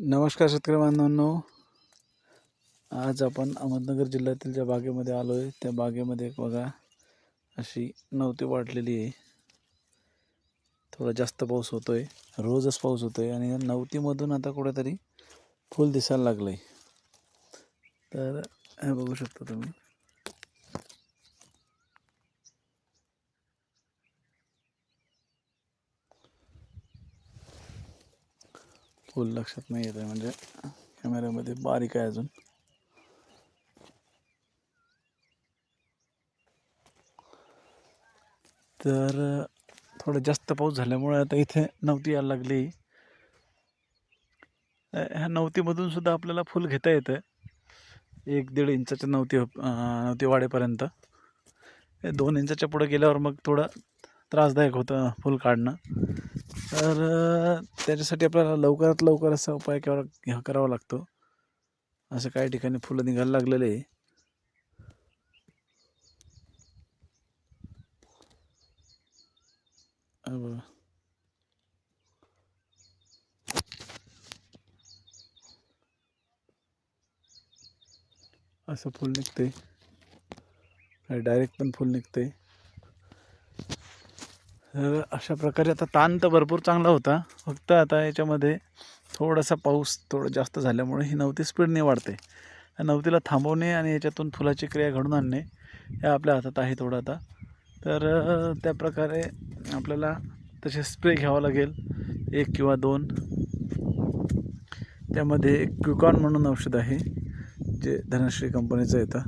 नमस्कार शेतकरी बांधवांनो. आज आपण अहमदनगर जिल्ह्यातील ज्या बागेमध्ये आलो आहे त्या बागेमध्ये एक बघा अशी नवती वाढलेली आहे. थोडा जास्त पाऊस होतो आहे रोजच पाऊस होतो आहे आणि या नवतीमधून आता कुठेतरी फुल दिसायला लागलं आहे तर हे बघू शकता तुम्ही. फुल लक्षात नाही येत आहे म्हणजे कॅमेऱ्यामध्ये बारीक आहे अजून. तर थोडं जास्त पाऊस झाल्यामुळे आता इथे नवती यायला लागली. ह्या नवतीमधून सुद्धा आपल्याला फुल घेता येतं एक दीड इंचाच्या नवती नवती वाडेपर्यंत दोन इंचाच्या पुढे गेल्यावर मग थोडं त्रासदायक होतं फुल काढणं. तर त्याच्यासाठी आपल्याला लवकरात लवकर असा उपाय करावा करावा लागतो. असं काही ठिकाणी फुलं निघायला लागलेले आहे. बघा. असं फुल निघते डायरेक्ट पण फुल निघते तर अशा प्रकारे आता ताण तर भरपूर चांगला होता. फक्त आता याच्यामध्ये थोडासा पाऊस थोडं जास्त झाल्यामुळे ही नवती स्पीडने वाढते. या नवतीला थांबवणे आणि याच्यातून फुलाची क्रिया घडून आणणे हे आपल्या हातात आहे थोडं आता. तर त्या प्रकारे आपल्याला तसे स्प्रे घ्यावा लागेल. एक किंवा दोन. त्यामध्ये एक क्युकॉन म्हणून औषध आहे जे धनश्री कंपनीचं येतं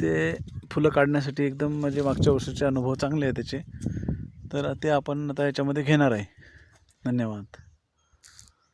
ते फुलं काढण्यासाठी एकदम म्हणजे मागच्या वर्षीचे अनुभव चांगले आहे त्याचे. तर ते आपण आता याच्यामध्ये घेणार आहे. धन्यवाद.